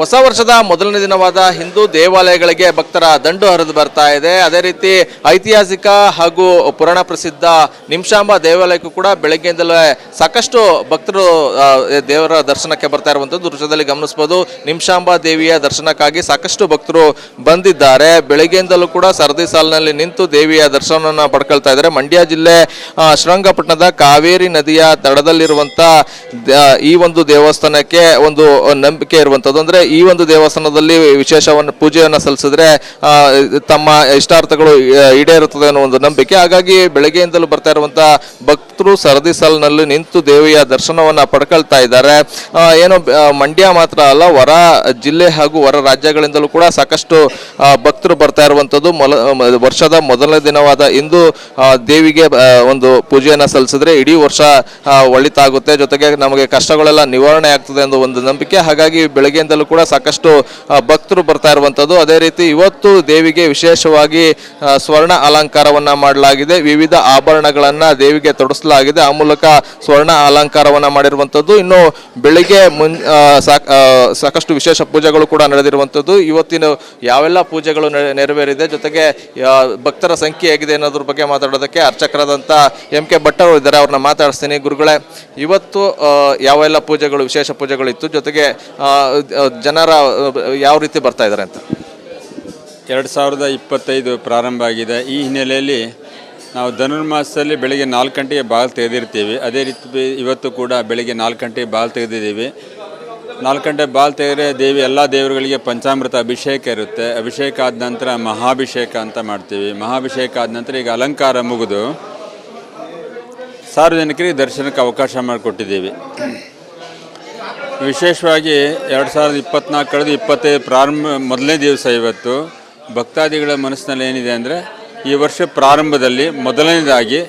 ಹೊಸ ವರ್ಷದ ಮೊದಲನೇ ದಿನವಾದ ಹಿಂದೂ ದೇವಾಲಯಗಳಿಗೆ ಭಕ್ತರ ದಂಡು ಹರಿದು ಬರ್ತಾ ಇದೆ. ಅದೇ ರೀತಿ ಐತಿಹಾಸಿಕ ಹಾಗೂ ಪುರಾಣ ಪ್ರಸಿದ್ಧ ನಿಮಿಷಾಂಬ ದೇವಾಲಯಕ್ಕೂ ಕೂಡ ಬೆಳಗ್ಗೆಯಿಂದಲೇ ಸಾಕಷ್ಟು ಭಕ್ತರು ದೇವರ ದರ್ಶನಕ್ಕೆ ಬರ್ತಾ ಇರುವಂಥದ್ದು. ದೃಶ್ಯದಲ್ಲಿ ಗಮನಿಸಬಹುದು ನಿಮಿಷಾಂಬ ದೇವಿಯ ದರ್ಶನಕ್ಕಾಗಿ ಸಾಕಷ್ಟು ಭಕ್ತರು ಬಂದಿದ್ದಾರೆ. ಬೆಳಗ್ಗೆಯಿಂದಲೂ ಕೂಡ ಸರದಿ ಸಾಲಿನಲ್ಲಿ ನಿಂತು ದೇವಿಯ ದರ್ಶನವನ್ನು ಪಡ್ಕೊಳ್ತಾ ಇದ್ದಾರೆ. ಮಂಡ್ಯ ಜಿಲ್ಲೆ ಶ್ರೀರಂಗಪಟ್ಟಣದ ಕಾವೇರಿ ನದಿಯ ದಡದಲ್ಲಿರುವಂಥ ಈ ಒಂದು ದೇವಸ್ಥಾನಕ್ಕೆ ಒಂದು ನಂಬಿಕೆ ಇರುವಂಥದ್ದು. ಅಂದ್ರೆ ಈ ಒಂದು ದೇವಸ್ಥಾನದಲ್ಲಿ ವಿಶೇಷವನ್ನು ಪೂಜೆಯನ್ನು ಸಲ್ಲಿಸಿದ್ರೆ ತಮ್ಮ ಇಷ್ಟಾರ್ಥಗಳು ಈಡೇರುತ್ತದೆ ಅನ್ನೋ ಒಂದು ನಂಬಿಕೆ. ಹಾಗಾಗಿ ಬೆಳಗ್ಗೆಯಿಂದಲೂ ಬರ್ತಾ ಇರುವಂತ ಭಕ್ತರು ಸರದಿ ಸಾಲಿನಲ್ಲಿ ನಿಂತು ದೇವಿಯ ದರ್ಶನವನ್ನು ಪಡ್ಕೊಳ್ತಾ ಇದ್ದಾರೆ. ಏನೋ ಮಂಡ್ಯ ಮಾತ್ರ ಅಲ್ಲ, ಹೊರ ಜಿಲ್ಲೆ ಹಾಗೂ ಹೊರ ರಾಜ್ಯಗಳಿಂದಲೂ ಕೂಡ ಸಾಕಷ್ಟು ಭಕ್ತರು ಬರ್ತಾ ಇರುವಂಥದ್ದು. ಮೊಲ ವರ್ಷದ ಮೊದಲನೇ ದಿನವಾದ ಇಂದು ದೇವಿಗೆ ಒಂದು ಪೂಜೆಯನ್ನು ಸಲ್ಲಿಸಿದ್ರೆ ಇಡೀ ವರ್ಷ ಒಳಿತಾಗುತ್ತೆ. ಜೊತೆಗೆ ನಮಗೆ ಕಷ್ಟಗಳೆಲ್ಲ ನಿವಾರಣೆ ಆಗ್ತದೆ ಅನ್ನೋ ಒಂದು ನಂಬಿಕೆ. ಹಾಗಾಗಿ ಬೆಳಗ್ಗೆಯಿಂದಲೂ ಕೂಡ ಸಾಕಷ್ಟು ಭಕ್ತರು ಬರ್ತಾ ಇರುವಂತದ್ದು. ಅದೇ ರೀತಿ ಇವತ್ತು ದೇವಿಗೆ ವಿಶೇಷವಾಗಿ ಸ್ವರ್ಣ ಅಲಂಕಾರವನ್ನ ಮಾಡಲಾಗಿದೆ. ವಿವಿಧ ಆಭರಣಗಳನ್ನು ದೇವಿಗೆ ತೊಡಸಲಾಗಿದೆ. ಆ ಮೂಲಕ ಸ್ವರ್ಣ ಅಲಂಕಾರವನ್ನ ಮಾಡಿರುವಂತದ್ದು. ಇನ್ನು ಬೆಳಿಗ್ಗೆ ಮುನ್ ಸಾಕಷ್ಟು ವಿಶೇಷ ಪೂಜೆಗಳು ಕೂಡ ನಡೆದಿರುವಂತದ್ದು. ಇವತ್ತಿನ ಯಾವೆಲ್ಲ ಪೂಜೆಗಳು ನೆರವೇರಿದೆ? ಜೊತೆಗೆ ಭಕ್ತರ ಸಂಖ್ಯೆ ಹೇಗಿದೆ ಅನ್ನೋದ್ರ ಬಗ್ಗೆ ಮಾತಾಡೋದಕ್ಕೆ ಅರ್ಚಕರಾದಂಥ ಎಂ ಕೆ ಭಟ್ ಅವರು ಇದ್ದಾರೆ. ಅವ್ರನ್ನ ಮಾತಾಡಿಸ್ತೀನಿ. ಗುರುಗಳೇ, ಇವತ್ತು ಯಾವೆಲ್ಲ ಪೂಜೆಗಳು, ವಿಶೇಷ ಪೂಜೆಗಳು ಇತ್ತು ಜೊತೆಗೆ ಜನರ, ಯಾವ ರೀತಿ ಬರ್ತಾ ಇದ್ದಾರೆ ಅಂತ? ಎರಡು ಸಾವಿರದ ಇಪ್ಪತ್ತೈದು ಪ್ರಾರಂಭ ಆಗಿದೆ. ಈ ಹಿನ್ನೆಲೆಯಲ್ಲಿ ನಾವು ಧನುರ್ಮಾಸದಲ್ಲಿ ಬೆಳಗ್ಗೆ ನಾಲ್ಕು ಗಂಟೆಗೆ ಬಾಲ್ ತೆಗೆದಿರ್ತೀವಿ. ಅದೇ ರೀತಿ ಇವತ್ತು ಕೂಡ ಬೆಳಗ್ಗೆ ನಾಲ್ಕು ಗಂಟೆಗೆ ಬಾಲ್ ತೆಗೆದಿದ್ದೀವಿ. ನಾಲ್ಕು ಗಂಟೆ ಬಾಲ್ ತೆಗೆದ್ರೆ ದೇವಿ, ಎಲ್ಲ ದೇವರುಗಳಿಗೆ ಪಂಚಾಮೃತ ಅಭಿಷೇಕ ಇರುತ್ತೆ. ಅಭಿಷೇಕ ಆದ ನಂತರ ಮಹಾಭಿಷೇಕ ಅಂತ ಮಾಡ್ತೀವಿ. ಮಹಾಭಿಷೇಕ ಆದ ನಂತರ ಈಗ ಅಲಂಕಾರ ಮುಗಿದು ಸಾರ್ವಜನಿಕರಿಗೆ ದರ್ಶನಕ್ಕೆ ಅವಕಾಶ ಮಾಡಿಕೊಟ್ಟಿದ್ದೀವಿ. ವಿಶೇಷವಾಗಿ ಎರಡು ಸಾವಿರದ ಇಪ್ಪತ್ನಾಲ್ಕು ಕಳೆದು ಇಪ್ಪತ್ತೈದು ಪ್ರಾರಂಭ, ಮೊದಲನೇ ದಿವಸ ಇವತ್ತು ಭಕ್ತಾದಿಗಳ ಮನಸ್ಸಿನಲ್ಲಿ ಏನಿದೆ ಅಂದರೆ ಈ ವರ್ಷ ಪ್ರಾರಂಭದಲ್ಲಿ ಮೊದಲನೇದಾಗಿ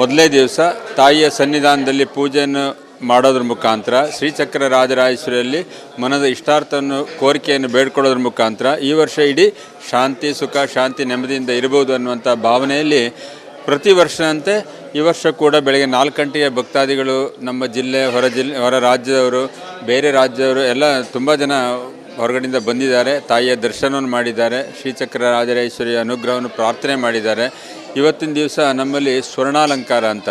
ಮೊದಲನೇ ದಿವಸ ತಾಯಿಯ ಸನ್ನಿಧಾನದಲ್ಲಿ ಪೂಜೆಯನ್ನು ಮಾಡೋದ್ರ ಮುಖಾಂತರ, ಶ್ರೀಚಕ್ರ ರಾಜರಾಜೇಶ್ವರಿಯಲ್ಲಿ ಮನದ ಇಷ್ಟಾರ್ಥವನ್ನು, ಕೋರಿಕೆಯನ್ನು ಬೇಡ್ಕೊಳ್ಳೋದ್ರ ಮುಖಾಂತರ ಈ ವರ್ಷ ಇಡೀ ಶಾಂತಿ, ಸುಖ, ಶಾಂತಿ, ನೆಮ್ಮದಿಯಿಂದ ಇರಬಹುದು ಅನ್ನುವಂಥ ಭಾವನೆಯಲ್ಲಿ ಪ್ರತಿ ವರ್ಷದಂತೆ ಈ ವರ್ಷ ಕೂಡ ಬೆಳಗ್ಗೆ ನಾಲ್ಕು ಗಂಟೆಗೆ ಭಕ್ತಾದಿಗಳು ನಮ್ಮ ಜಿಲ್ಲೆ, ಹೊರ ಜಿಲ್ಲೆ ಹೊರ ರಾಜ್ಯದವರು, ಬೇರೆ ರಾಜ್ಯದವರು ಎಲ್ಲ ತುಂಬ ಜನ ಹೊರಗಡೆಯಿಂದ ಬಂದಿದ್ದಾರೆ. ತಾಯಿಯ ದರ್ಶನವನ್ನು ಮಾಡಿದ್ದಾರೆ. ಶ್ರೀಚಕ್ರ ರಾಜರೇಶ್ವರಿಯ ಅನುಗ್ರಹವನ್ನು ಪ್ರಾರ್ಥನೆ ಮಾಡಿದ್ದಾರೆ. ಇವತ್ತಿನ ದಿವಸ ನಮ್ಮಲ್ಲಿ ಸ್ವರ್ಣಾಲಂಕಾರ ಅಂತ,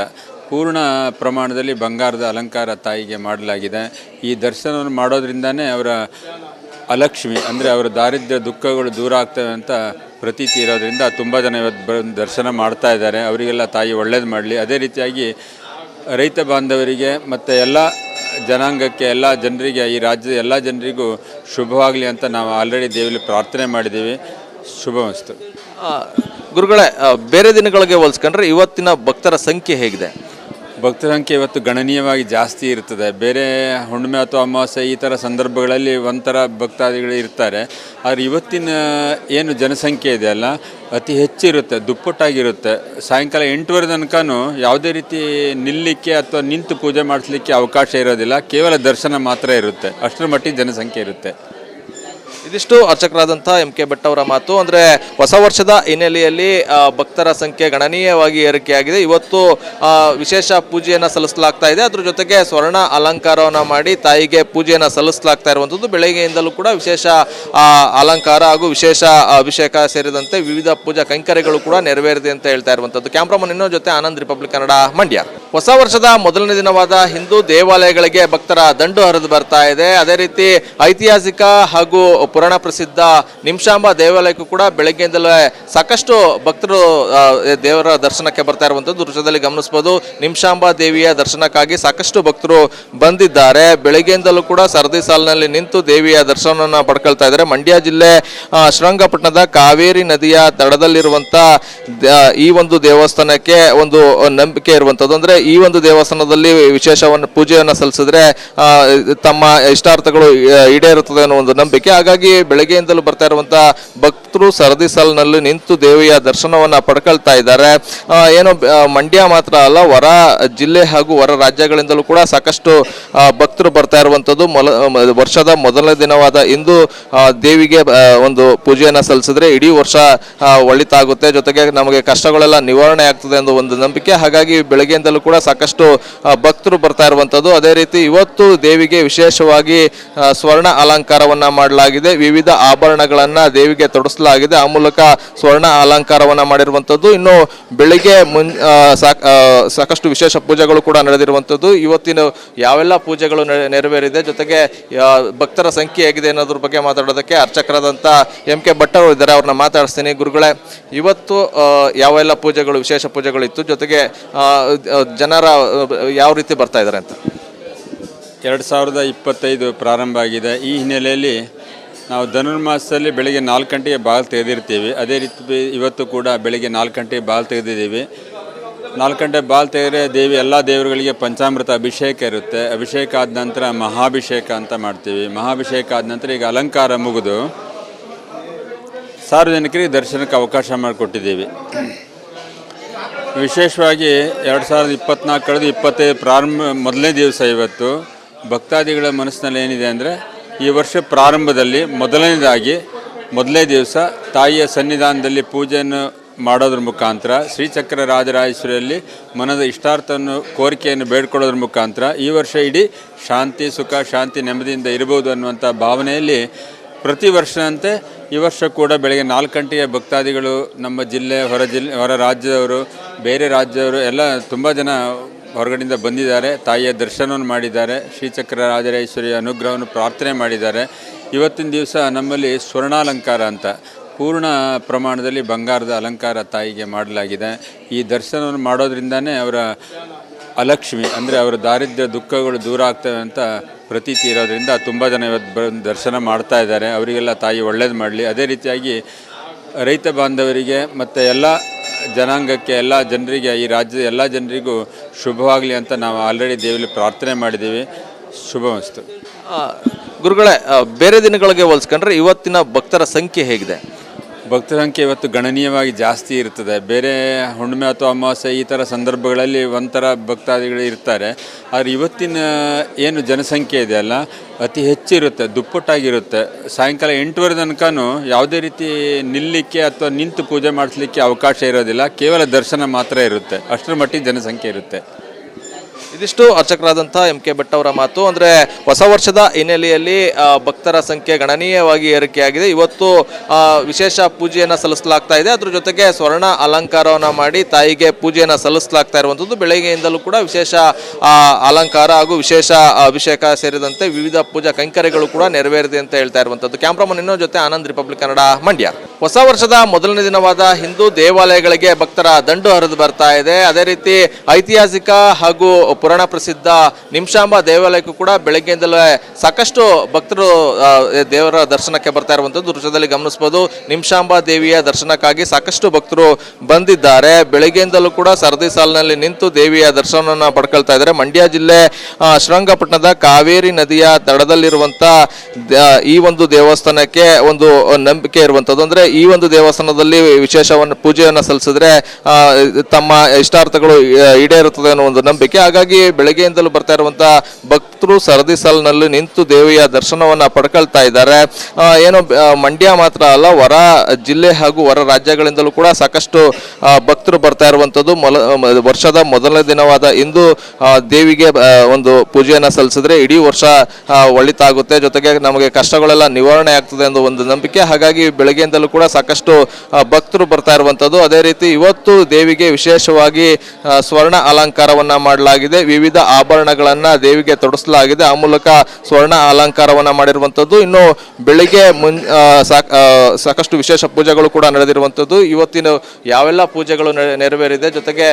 ಪೂರ್ಣ ಪ್ರಮಾಣದಲ್ಲಿ ಬಂಗಾರದ ಅಲಂಕಾರ ತಾಯಿಗೆ ಮಾಡಲಾಗಿದೆ. ಈ ದರ್ಶನವನ್ನು ಮಾಡೋದ್ರಿಂದನೇ ಅವರ ಅಲಕ್ಷ್ಮಿ, ಅಂದರೆ ಅವರ ದಾರಿದ್ರ್ಯ ದುಃಖಗಳು ದೂರ ಆಗ್ತವೆ ಅಂತ ಪ್ರತೀತಿ ಇರೋದ್ರಿಂದ ತುಂಬ ಜನ ಇವತ್ತು ಬಂದು ದರ್ಶನ ಮಾಡ್ತಾ ಇದ್ದಾರೆ. ಅವರಿಗೆಲ್ಲ ತಾಯಿ ಒಳ್ಳೇದು ಮಾಡಲಿ. ಅದೇ ರೀತಿಯಾಗಿ ರೈತ ಬಾಂಧವರಿಗೆ ಮತ್ತು ಎಲ್ಲ ಜನಾಂಗಕ್ಕೆ, ಎಲ್ಲ ಜನರಿಗೆ, ಈ ರಾಜ್ಯದ ಎಲ್ಲ ಜನರಿಗೂ ಶುಭವಾಗಲಿ ಅಂತ ನಾವು ಆಲ್ರೆಡಿ ದೇವಿಲಿ ಪ್ರಾರ್ಥನೆ ಮಾಡಿದ್ದೀವಿ. ಶುಭಮಸ್ತು. ಗುರುಗಳೇ ಬೇರೆ ದಿನಗಳಿಗೆ ಹೋಲಿಸ್ಕೊಂಡ್ರೆ ಇವತ್ತಿನ ಭಕ್ತರ ಸಂಖ್ಯೆ ಹೇಗಿದೆ? ಭಕ್ತರ ಸಂಖ್ಯೆ ಇವತ್ತು ಗಣನೀಯವಾಗಿ ಜಾಸ್ತಿ ಇರ್ತದೆ. ಬೇರೆ ಹುಣ್ಣಿಮೆ ಅಥವಾ ಅಮಾವಾಸ್ಯೆ ಈ ಥರ ಸಂದರ್ಭಗಳಲ್ಲಿ ಒಂಥರ ಭಕ್ತಾದಿಗಳು ಇರ್ತಾರೆ. ಆದರೆ ಇವತ್ತಿನ ಏನು ಜನಸಂಖ್ಯೆ ಇದೆಯಲ್ಲ ಅತಿ ಹೆಚ್ಚಿರುತ್ತೆ, ದುಪ್ಪಟ್ಟಾಗಿರುತ್ತೆ. ಸಾಯಂಕಾಲ ಎಂಟುವರೆ ತನಕನೂ ಯಾವುದೇ ರೀತಿ ನಿಲ್ಲಿಕ್ಕೆ ಅಥವಾ ನಿಂತು ಪೂಜೆ ಮಾಡಿಸ್ಲಿಕ್ಕೆ ಅವಕಾಶ ಇರೋದಿಲ್ಲ. ಕೇವಲ ದರ್ಶನ ಮಾತ್ರ ಇರುತ್ತೆ. ಅಷ್ಟರ ಮಟ್ಟಿಗೆ ಜನಸಂಖ್ಯೆ ಇರುತ್ತೆ. ಇದಿಷ್ಟು ಅರ್ಚಕರಾದಂಥ ಎಂ ಕೆ ಭಟ್ ಅವರ ಮಾತು. ಅಂದರೆ ಹೊಸ ವರ್ಷದ ಹಿನ್ನೆಲೆಯಲ್ಲಿ ಭಕ್ತರ ಸಂಖ್ಯೆ ಗಣನೀಯವಾಗಿ ಏರಿಕೆಯಾಗಿದೆ. ಇವತ್ತು ವಿಶೇಷ ಪೂಜೆಯನ್ನು ಸಲ್ಲಿಸಲಾಗ್ತಾ ಇದೆ. ಅದ್ರ ಜೊತೆಗೆ ಸ್ವರ್ಣ ಅಲಂಕಾರವನ್ನು ಮಾಡಿ ತಾಯಿಗೆ ಪೂಜೆಯನ್ನು ಸಲ್ಲಿಸಲಾಗ್ತಾ ಇರುವಂಥದ್ದು. ಬೆಳಗ್ಗೆಯಿಂದಲೂ ಕೂಡ ವಿಶೇಷ ಅಲಂಕಾರ ಹಾಗೂ ವಿಶೇಷ ಅಭಿಷೇಕ ಸೇರಿದಂತೆ ವಿವಿಧ ಪೂಜಾ ಕೈಂಕರ್ಯಗಳು ಕೂಡ ನೆರವೇರಿದೆ ಅಂತ ಹೇಳ್ತಾ ಇರುವಂಥದ್ದು. ಕ್ಯಾಮ್ರಾಮನ್ ಇನ್ನೋ ಜೊತೆ ಆನಂದ್, ರಿಪಬ್ಲಿಕ್ ಕನ್ನಡ, ಮಂಡ್ಯ. ಹೊಸ ವರ್ಷದ ಮೊದಲನೇ ದಿನವಾದ ಹಿಂದೂ ದೇವಾಲಯಗಳಿಗೆ ಭಕ್ತರ ದಂಡು ಹರಿದು ಬರ್ತಾ ಇದೆ. ಅದೇ ರೀತಿ ಐತಿಹಾಸಿಕ ಹಾಗೂ ಪುರಾಣ ಪ್ರಸಿದ್ಧ ನಿಮಿಷಾಂಬ ದೇವಾಲಯಕ್ಕೂ ಕೂಡ ಬೆಳಗ್ಗೆಯಿಂದಲೇ ಸಾಕಷ್ಟು ಭಕ್ತರು ದೇವರ ದರ್ಶನಕ್ಕೆ ಬರ್ತಾ ಇರುವಂಥದ್ದು ದೃಶ್ಯದಲ್ಲಿ ಗಮನಿಸಬಹುದು ನಿಮಿಷಾಂಬ ದೇವಿಯ ದರ್ಶನಕ್ಕಾಗಿ ಸಾಕಷ್ಟು ಭಕ್ತರು ಬಂದಿದ್ದಾರೆ. ಬೆಳಗ್ಗೆಯಿಂದಲೂ ಕೂಡ ಸರದಿ ಸಾಲಿನಲ್ಲಿ ನಿಂತು ದೇವಿಯ ದರ್ಶನವನ್ನು ಪಡ್ಕೊಳ್ತಾ ಇದ್ದಾರೆ. ಮಂಡ್ಯ ಜಿಲ್ಲೆ ಶ್ರೀರಂಗಪಟ್ಟಣದ ಕಾವೇರಿ ನದಿಯ ದಡದಲ್ಲಿರುವಂಥ ಈ ಒಂದು ದೇವಸ್ಥಾನಕ್ಕೆ ಒಂದು ನಂಬಿಕೆ ಇರುವಂಥದ್ದು ಅಂದರೆ ಈ ಒಂದು ದೇವಸ್ಥಾನದಲ್ಲಿ ವಿಶೇಷವನ್ನು, ಪೂಜೆಯನ್ನು ಸಲ್ಲಿಸಿದ್ರೆ ತಮ್ಮ ಇಷ್ಟಾರ್ಥಗಳು ಈಡೇರುತ್ತದೆ ಅನ್ನೋ ಒಂದು ನಂಬಿಕೆ. ಹಾಗಾಗಿ ಬೆಳಗ್ಗೆಯಿಂದಲೂ ಬರ್ತಾ ಇರುವಂತ ಭಕ್ತರು ಸರದಿ ಸಾಲಿನಲ್ಲಿ ನಿಂತು ದೇವಿಯ ದರ್ಶನವನ್ನ ಪಡ್ಕೊಳ್ತಾ ಇದ್ದಾರೆ. ಏನೋ ಮಂಡ್ಯ ಮಾತ್ರ ಅಲ್ಲ, ಹೊರ ಜಿಲ್ಲೆ ಹಾಗೂ ಹೊರ ರಾಜ್ಯಗಳಿಂದಲೂ ಕೂಡ ಸಾಕಷ್ಟು ಭಕ್ತರು ಬರ್ತಾ ಇರುವಂಥದ್ದು ವರ್ಷದ ಮೊದಲನೇ ದಿನವಾದ ಇಂದು ದೇವಿಗೆ ಒಂದು ಪೂಜೆಯನ್ನು ಸಲ್ಲಿಸಿದ್ರೆ ಇಡೀ ವರ್ಷ ಒಳಿತಾಗುತ್ತೆ. ಜೊತೆಗೆ ನಮಗೆ ಕಷ್ಟಗಳೆಲ್ಲ ನಿವಾರಣೆ ಆಗ್ತದೆ ಎಂದು ಒಂದು ನಂಬಿಕೆ. ಹಾಗಾಗಿ ಬೆಳಗ್ಗೆಯಿಂದಲೂ ಕೂಡ ಸಾಕಷ್ಟು ಭಕ್ತರು ಬರ್ತಾ ಇರುವಂಥದ್ದು ಅದೇ ರೀತಿ ಇವತ್ತು ದೇವಿಗೆ ವಿಶೇಷವಾಗಿ ಸ್ವರ್ಣ ಅಲಂಕಾರವನ್ನ ಮಾಡಲಾಗಿದೆ. ವಿವಿಧ ಆಭರಣಗಳನ್ನ ದೇವಿಗೆ ತೊಡಸಲಾಗಿದೆ ಆ ಮೂಲಕ ಸ್ವರ್ಣ ಅಲಂಕಾರವನ್ನು ಮಾಡಿರುವಂಥದ್ದು ಇನ್ನು ಬೆಳಿಗ್ಗೆ ಮುನ್ ಸಾಕಷ್ಟು ವಿಶೇಷ ಪೂಜೆಗಳು ಕೂಡ ನಡೆದಿರುವಂಥದ್ದು ಇವತ್ತಿನ ಯಾವೆಲ್ಲ ಪೂಜೆಗಳು ನೆರವೇರಿದೆ? ಜೊತೆಗೆ ಭಕ್ತರ ಸಂಖ್ಯೆ ಆಗಿದೆ ಅನ್ನೋದ್ರ ಬಗ್ಗೆ ಮಾತಾಡೋದಕ್ಕೆ ಅರ್ಚಕರಾದಂಥ ಎಂ ಕೆ ಭಟ್ಟರು ಇದ್ದಾರೆ. ಅವ್ರನ್ನ ಮಾತಾಡಿಸ್ತೀನಿ. ಗುರುಗಳೇ, ಇವತ್ತು ಯಾವೆಲ್ಲ ಪೂಜೆಗಳು, ವಿಶೇಷ ಪೂಜೆಗಳು ಇತ್ತು ಜೊತೆಗೆ ಜನರ, ಯಾವ ರೀತಿ ಬರ್ತಾ ಇದ್ದಾರೆ ಅಂತ? ಎರಡು ಸಾವಿರದ ಇಪ್ಪತ್ತೈದು ಪ್ರಾರಂಭ ಆಗಿದೆ. ಈ ಹಿನ್ನೆಲೆಯಲ್ಲಿ ನಾವು ಧನುರ್ಮಾಸದಲ್ಲಿ ಬೆಳಗ್ಗೆ ನಾಲ್ಕು ಗಂಟೆಗೆ ಬಾಲ್ ತೆಗೆದಿರ್ತೀವಿ. ಅದೇ ರೀತಿ ಇವತ್ತು ಕೂಡ ಬೆಳಗ್ಗೆ ನಾಲ್ಕು ಗಂಟೆಗೆ ಬಾಲ್ ತೆಗೆದಿದ್ದೀವಿ. ನಾಲ್ಕು ಗಂಟೆ ಬಾಲ್ ತೆಗೆದ್ರೆ ದೇವಿ ಎಲ್ಲ ದೇವರುಗಳಿಗೆ ಪಂಚಾಮೃತ ಅಭಿಷೇಕ ಇರುತ್ತೆ. ಅಭಿಷೇಕ ಆದ ನಂತರ ಮಹಾಭಿಷೇಕ ಅಂತ ಮಾಡ್ತೀವಿ. ಮಹಾಭಿಷೇಕ ಆದ ನಂತರ ಈಗ ಅಲಂಕಾರ ಮುಗಿದು ಸಾರ್ವಜನಿಕರಿಗೆ ದರ್ಶನಕ್ಕೆ ಅವಕಾಶ ಮಾಡಿಕೊಟ್ಟಿದ್ದೀವಿ. ವಿಶೇಷವಾಗಿ ಎರಡು ಸಾವಿರದ ಇಪ್ಪತ್ನಾಲ್ಕು ಕಳೆದು ಇಪ್ಪತ್ತೈದು ಪ್ರಾರಂಭ, ಮೊದಲನೇ ದಿವಸ ಇವತ್ತು. ಭಕ್ತಾದಿಗಳ ಮನಸ್ಸಿನಲ್ಲಿ ಏನಿದೆ ಅಂದರೆ ಈ ವರ್ಷ ಪ್ರಾರಂಭದಲ್ಲಿ ಮೊದಲನೇದಾಗಿ ಮೊದಲನೇ ದಿವಸ ತಾಯಿಯ ಸನ್ನಿಧಾನದಲ್ಲಿ ಪೂಜೆಯನ್ನು ಮಾಡೋದ್ರ ಮುಖಾಂತರ ಶ್ರೀಚಕ್ರ ರಾಜರಾಜೇಶ್ವರಿಯಲ್ಲಿ ಮನದ ಇಷ್ಟಾರ್ಥವನ್ನು ಕೋರಿಕೆಯನ್ನು ಬೇಡ್ಕೊಳ್ಳೋದ್ರ ಮುಖಾಂತರ ಈ ವರ್ಷ ಇಡೀ ಶಾಂತಿ, ಸುಖ, ಶಾಂತಿ ನೆಮ್ಮದಿಯಿಂದ ಇರಬಹುದು ಅನ್ನುವಂಥ ಭಾವನೆಯಲ್ಲಿ ಪ್ರತಿ ವರ್ಷದಂತೆ ಈ ವರ್ಷ ಕೂಡ ಬೆಳಗ್ಗೆ ನಾಲ್ಕು ಗಂಟೆಯ ಭಕ್ತಾದಿಗಳು ನಮ್ಮ ಜಿಲ್ಲೆ, ಹೊರ ಜಿಲ್ಲೆ ಹೊರ ರಾಜ್ಯದವರು, ಬೇರೆ ರಾಜ್ಯದವರು ಎಲ್ಲ ತುಂಬ ಜನ ಹೊರಗಡೆಯಿಂದ ಬಂದಿದ್ದಾರೆ. ತಾಯಿಯ ದರ್ಶನವನ್ನು ಮಾಡಿದ್ದಾರೆ. ಶ್ರೀಚಕ್ರ ರಾಜರೇಶ್ವರಿಯ ಅನುಗ್ರಹವನ್ನು ಪ್ರಾರ್ಥನೆ ಮಾಡಿದ್ದಾರೆ. ಇವತ್ತಿನ ದಿವಸ ನಮ್ಮಲ್ಲಿ ಸ್ವರ್ಣಾಲಂಕಾರ ಅಂತ ಪೂರ್ಣ ಪ್ರಮಾಣದಲ್ಲಿ ಬಂಗಾರದ ಅಲಂಕಾರ ತಾಯಿಗೆ ಮಾಡಲಾಗಿದೆ. ಈ ದರ್ಶನವನ್ನು ಮಾಡೋದ್ರಿಂದನೇ ಅವರ ಅಲಕ್ಷ್ಮಿ, ಅಂದರೆ ಅವರ ದಾರಿದ್ರ್ಯ ದುಃಖಗಳು ದೂರ ಆಗ್ತವೆ ಅಂತ ಪ್ರತೀತಿ ಇರೋದ್ರಿಂದ ತುಂಬ ಜನ ಇವತ್ತು ಬಂದು ದರ್ಶನ ಮಾಡ್ತಾ ಇದ್ದಾರೆ. ಅವರಿಗೆಲ್ಲ ತಾಯಿ ಒಳ್ಳೇದು ಮಾಡಲಿ. ಅದೇ ರೀತಿಯಾಗಿ ರೈತ ಬಾಂಧವರಿಗೆ ಮತ್ತು ಎಲ್ಲ ಜನಾಂಗಕ್ಕೆ ಎಲ್ಲ ಜನರಿಗೆ, ಈ ರಾಜ್ಯದ ಎಲ್ಲ ಜನರಿಗೂ ಶುಭವಾಗಲಿ ಅಂತ ನಾವು ಆಲ್ರೆಡಿ ದೇವಿಲಿ ಪ್ರಾರ್ಥನೆ ಮಾಡಿದ್ದೀವಿ. ಶುಭವಸ್ತು ಗುರುಗಳೇ ಬೇರೆ ದಿನಗಳಿಗೆ ಹೋಲಿಸ್ಕೊಂಡ್ರೆ ಇವತ್ತಿನ ಭಕ್ತರ ಸಂಖ್ಯೆ ಹೇಗಿದೆ? ಭಕ್ತರ ಸಂಖ್ಯೆ ಇವತ್ತು ಗಣನೀಯವಾಗಿ ಜಾಸ್ತಿ ಇರ್ತದೆ. ಬೇರೆ ಹುಣ್ಣಿಮೆ ಅಥವಾ ಅಮಾವಾಸ್ಯೆ ಈ ಥರ ಸಂದರ್ಭಗಳಲ್ಲಿ ಒಂಥರ ಭಕ್ತಾದಿಗಳು ಇರ್ತಾರೆ. ಆದರೆ ಇವತ್ತಿನ ಏನು ಜನಸಂಖ್ಯೆ ಇದೆಯಲ್ಲ ಅತಿ ಹೆಚ್ಚಿರುತ್ತೆ, ದುಪ್ಪಟ್ಟಾಗಿರುತ್ತೆ. ಸಾಯಂಕಾಲ ಎಂಟುವರೆ ತನಕನೂ ಯಾವುದೇ ರೀತಿ ನಿಲ್ಲಿಕ್ಕೆ ಅಥವಾ ನಿಂತು ಪೂಜೆ ಮಾಡಿಸ್ಲಿಕ್ಕೆ ಅವಕಾಶ ಇರೋದಿಲ್ಲ. ಕೇವಲ ದರ್ಶನ ಮಾತ್ರ ಇರುತ್ತೆ. ಅಷ್ಟರ ಮಟ್ಟಿಗೆ ಜನಸಂಖ್ಯೆ ಇರುತ್ತೆ. ಇದಿಷ್ಟು ಅರ್ಚಕರಾದಂಥ ಎಂ ಕೆ ಭಟ್ ಅವರ ಮಾತು. ಅಂದರೆ ಹೊಸ ವರ್ಷದ ಹಿನ್ನೆಲೆಯಲ್ಲಿ ಭಕ್ತರ ಸಂಖ್ಯೆ ಗಣನೀಯವಾಗಿ ಏರಿಕೆಯಾಗಿದೆ. ಇವತ್ತು ವಿಶೇಷ ಪೂಜೆಯನ್ನು ಸಲ್ಲಿಸಲಾಗ್ತಾ ಇದೆ. ಅದ್ರ ಜೊತೆಗೆ ಸ್ವರ್ಣ ಅಲಂಕಾರವನ್ನು ಮಾಡಿ ತಾಯಿಗೆ ಪೂಜೆಯನ್ನು ಸಲ್ಲಿಸಲಾಗ್ತಾ ಇರುವಂಥದ್ದು. ಬೆಳಗ್ಗೆಯಿಂದಲೂ ಕೂಡ ವಿಶೇಷ ಅಲಂಕಾರ ಹಾಗೂ ವಿಶೇಷ ಅಭಿಷೇಕ ಸೇರಿದಂತೆ ವಿವಿಧ ಪೂಜಾ ಕೈಂಕರ್ಯಗಳು ಕೂಡ ನೆರವೇರಿದೆ ಅಂತ ಹೇಳ್ತಾ ಇರುವಂಥದ್ದು. ಕ್ಯಾಮ್ರಾಮನ್ ಇನ್ನೋ ಜೊತೆ ಆನಂದ್ ರಿಪಬ್ಲಿಕ್ ಕನ್ನಡ ಮಂಡ್ಯ. ಹೊಸ ವರ್ಷದ ಮೊದಲನೇ ದಿನವಾದ ಹಿಂದೂ ದೇವಾಲಯಗಳಿಗೆ ಭಕ್ತರ ದಂಡು ಹರಿದು ಬರ್ತಾ ಇದೆ. ಅದೇ ರೀತಿ ಐತಿಹಾಸಿಕ ಹಾಗೂ ಪುರಾಣ ಪ್ರಸಿದ್ಧ ನಿಮಿಷಾಂಬ ದೇವಾಲಯಕ್ಕೂ ಕೂಡ ಬೆಳಗ್ಗೆಯಿಂದಲೇ ಸಾಕಷ್ಟು ಭಕ್ತರು ದೇವರ ದರ್ಶನಕ್ಕೆ ಬರ್ತಾ ಇರುವಂಥದ್ದು ದೃಶ್ಯದಲ್ಲಿ ಗಮನಿಸಬಹುದು. ನಿಮಿಷಾಂಬ ದೇವಿಯ ದರ್ಶನಕ್ಕಾಗಿ ಸಾಕಷ್ಟು ಭಕ್ತರು ಬಂದಿದ್ದಾರೆ. ಬೆಳಗ್ಗೆಯಿಂದಲೂ ಕೂಡ ಸರದಿ ಸಾಲಿನಲ್ಲಿ ನಿಂತು ದೇವಿಯ ದರ್ಶನವನ್ನು ಪಡ್ಕೊಳ್ತಾ ಇದ್ದಾರೆ. ಮಂಡ್ಯ ಜಿಲ್ಲೆ ಶ್ರೀರಂಗಪಟ್ಟಣದ ಕಾವೇರಿ ನದಿಯ ದಡದಲ್ಲಿರುವಂಥ ಈ ಒಂದು ದೇವಸ್ಥಾನಕ್ಕೆ ಒಂದು ನಂಬಿಕೆ ಇರುವಂಥದ್ದು ಅಂದ್ರೆ ಈ ಒಂದು ದೇವಸ್ಥಾನದಲ್ಲಿ ವಿಶೇಷವನ್ನು ಪೂಜೆಯನ್ನು ಸಲ್ಲಿಸಿದ್ರೆ ತಮ್ಮ ಇಷ್ಟಾರ್ಥಗಳು ಈಡೇರುತ್ತದೆ ಅನ್ನೋ ಒಂದು ನಂಬಿಕೆ. ಹಾಗಾಗಿ ಬೆಳಗ್ಗೆಯಿಂದಲೂ ಬರ್ತಾ ಇರುವಂತ ಭಕ್ತರು ಸರದಿ ಸಾಲಿನಲ್ಲಿ ನಿಂತು ದೇವಿಯ ದರ್ಶನವನ್ನ ಪಡ್ಕೊಳ್ತಾ ಇದ್ದಾರೆ. ಏನು ಮಂಡ್ಯ ಮಾತ್ರ ಅಲ್ಲ, ಹೊರ ಜಿಲ್ಲೆ ಹಾಗೂ ಹೊರ ರಾಜ್ಯಗಳಿಂದಲೂ ಕೂಡ ಸಾಕಷ್ಟು ಭಕ್ತರು ಬರ್ತಾ ಇರುವಂತದ್ದು ವರ್ಷದ ಮೊದಲನೇ ದಿನವಾದ ಇಂದು ದೇವಿಗೆ ಒಂದು ಪೂಜೆಯನ್ನು ಸಲ್ಲಿಸಿದ್ರೆ ಇಡೀ ವರ್ಷ ಒಳಿತಾಗುತ್ತೆ. ಜೊತೆಗೆ ನಮಗೆ ಕಷ್ಟಗಳೆಲ್ಲ ನಿವಾರಣೆ ಆಗ್ತದೆ ಅನ್ನೋ ಒಂದು ನಂಬಿಕೆ. ಹಾಗಾಗಿ ಬೆಳಗ್ಗೆಯಿಂದಲೂ ಕೂಡ ಸಾಕಷ್ಟು ಭಕ್ತರು ಬರ್ತಾ ಇರುವಂಥದ್ದು ಅದೇ ರೀತಿ ಇವತ್ತು ದೇವಿಗೆ ವಿಶೇಷವಾಗಿ ಸ್ವರ್ಣ ಅಲಂಕಾರವನ್ನ ಮಾಡಲಾಗಿದೆ. ವಿವಿಧ ಆಭರಣಗಳನ್ನ ದೇವಿಗೆ ತೊಡಸಲಾಗಿದೆ. ಆ ಮೂಲಕ ಸ್ವರ್ಣ ಅಲಂಕಾರವನ್ನ ಮಾಡಿರುವಂತದ್ದು. ಇನ್ನು ಬೆಳಿಗ್ಗೆ ಮುನ್ ಸಾಕ್- ಸಾಕಷ್ಟು ವಿಶೇಷ ಪೂಜೆಗಳು ಕೂಡ ನಡೆದಿರುವಂತದ್ದು. ಇವತ್ತಿನ ಯಾವೆಲ್ಲ ಪೂಜೆಗಳು ನೆರವೇರಿದೆ? ಜೊತೆಗೆ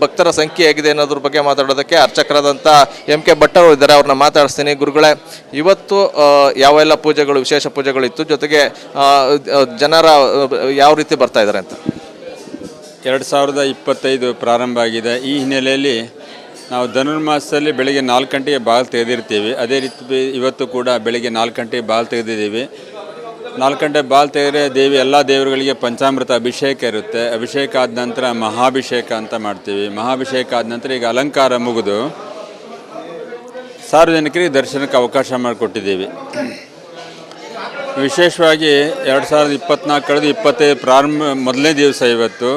ಭಕ್ತರ ಸಂಖ್ಯೆ ಹೇಗಿದೆ ಅನ್ನೋದ್ರ ಬಗ್ಗೆ ಮಾತಾಡೋದಕ್ಕೆ ಅರ್ಚಕರಾದಂಥ ಎಂ ಕೆ ಭಟ್ ಅವರು ಇದ್ದಾರೆ. ಅವ್ರನ್ನ ಮಾತಾಡಿಸ್ತೀನಿ. ಗುರುಗಳೇ, ಇವತ್ತು ಯಾವೆಲ್ಲ ಪೂಜೆಗಳು, ವಿಶೇಷ ಪೂಜೆಗಳು ಇತ್ತು ಜೊತೆಗೆ ಜನರ ಯಾವ ರೀತಿ ಬರ್ತಾ ಇದ್ದಾರೆ ಅಂತ? ಎರಡು ಸಾವಿರದ ಇಪ್ಪತ್ತೈದು ಪ್ರಾರಂಭ ಆಗಿದೆ. ಈ ಹಿನ್ನೆಲೆಯಲ್ಲಿ ನಾವು ಧನುರ್ಮಾಸದಲ್ಲಿ ಬೆಳಗ್ಗೆ ನಾಲ್ಕು ಗಂಟೆಗೆ ಬಾಲ್ ತೆಗೆದಿರ್ತೀವಿ. ಅದೇ ರೀತಿ ಇವತ್ತು ಕೂಡ ಬೆಳಗ್ಗೆ ನಾಲ್ಕು ಗಂಟೆಗೆ ಬಾಲ್ ತೆಗೆದಿದ್ದೀವಿ. ನಾಲ್ಕು ಗಂಟೆ ಬಾಲ್ ತೆಗೆದ್ರೆ ದೇವಿ, ಎಲ್ಲ ದೇವರುಗಳಿಗೆ ಪಂಚಾಮೃತ ಅಭಿಷೇಕ ಇರುತ್ತೆ. ಅಭಿಷೇಕ ಆದ ನಂತರ ಮಹಾಭಿಷೇಕ ಅಂತ ಮಾಡ್ತೀವಿ. ಮಹಾಭಿಷೇಕ ಆದ ನಂತರ ಈಗ ಅಲಂಕಾರ ಮುಗಿದು ಸಾರ್ವಜನಿಕರಿಗೆ ದರ್ಶನಕ್ಕೆ ಅವಕಾಶ ಮಾಡಿಕೊಟ್ಟಿದ್ದೀವಿ. ವಿಶೇಷವಾಗಿ ಎರಡು ಸಾವಿರದ ಇಪ್ಪತ್ನಾಲ್ಕು ಕಳೆದು ಇಪ್ಪತ್ತೈದು ಪ್ರಾರಂಭ, ಮೊದಲನೇ ದಿವಸ ಇವತ್ತು,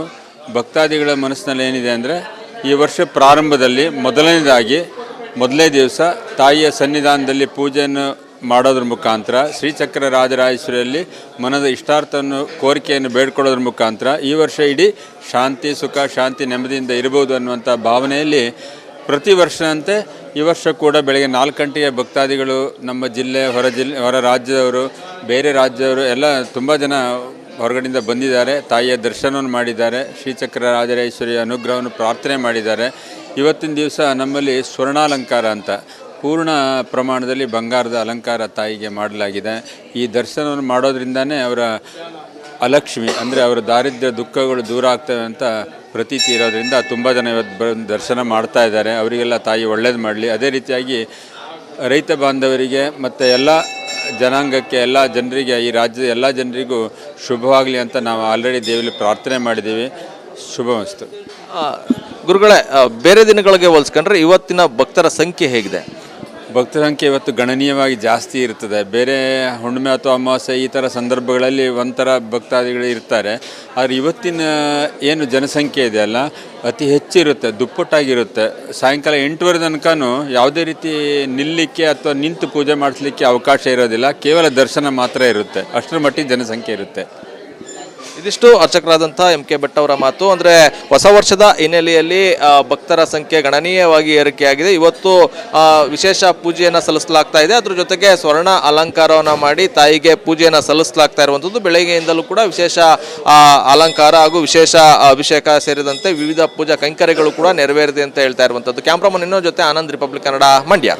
ಭಕ್ತಾದಿಗಳ ಮನಸ್ಸಿನಲ್ಲಿ ಏನಿದೆ ಅಂದರೆ, ಈ ವರ್ಷ ಪ್ರಾರಂಭದಲ್ಲಿ ಮೊದಲನೇದಾಗಿ ಮೊದಲನೇ ದಿವಸ ತಾಯಿಯ ಸನ್ನಿಧಾನದಲ್ಲಿ ಪೂಜೆಯನ್ನು ಮಾಡೋದ್ರ ಮುಖಾಂತರ, ಶ್ರೀಚಕ್ರ ರಾಜರಾಜೇಶ್ವರಿಯಲ್ಲಿ ಮನದ ಇಷ್ಟಾರ್ಥವನ್ನು, ಕೋರಿಕೆಯನ್ನು ಬೇಡ್ಕೊಳ್ಳೋದ್ರ ಮುಖಾಂತರ ಈ ವರ್ಷ ಇಡೀ ಶಾಂತಿ, ಸುಖ, ಶಾಂತಿ, ನೆಮ್ಮದಿಯಿಂದ ಇರಬಹುದು ಅನ್ನುವಂಥ ಭಾವನೆಯಲ್ಲಿ ಪ್ರತಿ ವರ್ಷದಂತೆ ಈ ವರ್ಷ ಕೂಡ ಬೆಳಗ್ಗೆ ನಾಲ್ಕು ಗಂಟೆಗೆ ಭಕ್ತಾದಿಗಳು ನಮ್ಮ ಜಿಲ್ಲೆ, ಹೊರ ಜಿಲ್ಲೆ ಹೊರ ರಾಜ್ಯದವರು ಬೇರೆ ರಾಜ್ಯವರು ಎಲ್ಲ ತುಂಬ ಜನ ಹೊರಗಡೆಯಿಂದ ಬಂದಿದ್ದಾರೆ. ತಾಯಿಯ ದರ್ಶನವನ್ನು ಮಾಡಿದ್ದಾರೆ. ಶ್ರೀಚಕ್ರ ರಾಜರೇಶ್ವರಿಯ ಅನುಗ್ರಹವನ್ನು ಪ್ರಾರ್ಥನೆ ಮಾಡಿದ್ದಾರೆ. ಇವತ್ತಿನ ದಿವಸ ನಮ್ಮಲ್ಲಿ ಸ್ವರ್ಣಾಲಂಕಾರ ಅಂತ ಪೂರ್ಣ ಪ್ರಮಾಣದಲ್ಲಿ ಬಂಗಾರದ ಅಲಂಕಾರ ತಾಯಿಗೆ ಮಾಡಲಾಗಿದೆ. ಈ ದರ್ಶನವನ್ನು ಮಾಡೋದ್ರಿಂದನೇ ಅವರ ಅಲಕ್ಷ್ಮಿ ಅಂದರೆ ಅವರ ದಾರಿದ್ರ್ಯ ದುಃಖಗಳು ದೂರ ಆಗ್ತವೆ ಅಂತ ಪ್ರತೀತಿ ಇರೋದರಿಂದ ತುಂಬ ಜನ ಇವತ್ತು ಬಂದು ದರ್ಶನ ಮಾಡ್ತಾ ಇದ್ದಾರೆ. ಅವರಿಗೆಲ್ಲ ತಾಯಿ ಒಳ್ಳೇದು ಮಾಡಲಿ. ಅದೇ ರೀತಿಯಾಗಿ ರೈತ ಬಾಂಧವರಿಗೆ ಮತ್ತು ಎಲ್ಲ ಜನಾಂಗಕ್ಕೆ ಎಲ್ಲ ಜನರಿಗೆ, ಈ ರಾಜ್ಯದ ಎಲ್ಲ ಜನರಿಗೂ ಶುಭವಾಗಲಿ ಅಂತ ನಾವು ಆಲ್ರೆಡಿ ದೇವಿಲಿ ಪ್ರಾರ್ಥನೆ ಮಾಡಿದ್ದೀವಿ. ಶುಭಮಸ್ತು. ಗುರುಗಳೇ ಬೇರೆ ದಿನಗಳಿಗೆ ಹೋಲಿಸ್ಕೊಂಡ್ರೆ ಇವತ್ತಿನ ಭಕ್ತರ ಸಂಖ್ಯೆ ಹೇಗಿದೆ? ಭಕ್ತರ ಸಂಖ್ಯೆ ಇವತ್ತು ಗಣನೀಯವಾಗಿ ಜಾಸ್ತಿ ಇರ್ತದೆ. ಬೇರೆ ಹುಣ್ಣಿಮೆ ಅಥವಾ ಅಮಾವಾಸ್ಯೆ ಈ ಥರ ಸಂದರ್ಭಗಳಲ್ಲಿ ಒಂಥರ ಭಕ್ತಾದಿಗಳು ಇರ್ತಾರೆ. ಆದರೆ ಇವತ್ತಿನ ಏನು ಜನಸಂಖ್ಯೆ ಇದೆಯಲ್ಲ ಅತಿ ಹೆಚ್ಚಿರುತ್ತೆ, ದುಪ್ಪಟ್ಟಾಗಿರುತ್ತೆ. ಸಾಯಂಕಾಲ ಎಂಟುವರೆ ತನಕನೂ ಯಾವುದೇ ರೀತಿ ನಿಲ್ಲಲಿಕ್ಕೆ ಅಥವಾ ನಿಂತು ಪೂಜೆ ಮಾಡಿಸ್ಲಿಕ್ಕೆ ಅವಕಾಶ ಇರೋದಿಲ್ಲ. ಕೇವಲ ದರ್ಶನ ಮಾತ್ರ ಇರುತ್ತೆ. ಅಷ್ಟರ ಮಟ್ಟಿಗೆ ಜನಸಂಖ್ಯೆ ಇರುತ್ತೆ. ಇದಿಷ್ಟು ಅರ್ಚಕರಾದಂಥ ಎಂ ಕೆ ಭಟ್ ಅವರ ಮಾತು. ಅಂದ್ರೆ ಹೊಸ ವರ್ಷದ ಹಿನ್ನೆಲೆಯಲ್ಲಿ ಭಕ್ತರ ಸಂಖ್ಯೆ ಗಣನೀಯವಾಗಿ ಏರಿಕೆಯಾಗಿದೆ. ಇವತ್ತು ವಿಶೇಷ ಪೂಜೆಯನ್ನು ಸಲ್ಲಿಸಲಾಗ್ತಾ ಇದೆ. ಅದ್ರ ಜೊತೆಗೆ ಸ್ವರ್ಣ ಅಲಂಕಾರವನ್ನು ಮಾಡಿ ತಾಯಿಗೆ ಪೂಜೆಯನ್ನು ಸಲ್ಲಿಸಲಾಗ್ತಾ ಇರುವಂಥದ್ದು. ಬೆಳಗ್ಗೆಯಿಂದಲೂ ಕೂಡ ವಿಶೇಷ ಅಲಂಕಾರ ಹಾಗೂ ವಿಶೇಷ ಅಭಿಷೇಕ ಸೇರಿದಂತೆ ವಿವಿಧ ಪೂಜಾ ಕೈಂಕರ್ಯಗಳು ಕೂಡ ನೆರವೇರಿದೆ ಅಂತ ಹೇಳ್ತಾ ಇರುವಂಥದ್ದು. ಕ್ಯಾಮ್ರಾಮನ್ ಇನ್ನೋ ಜೊತೆ ಆನಂದ್ ರಿಪಬ್ಲಿಕ್ ಕನ್ನಡ ಮಂಡ್ಯ.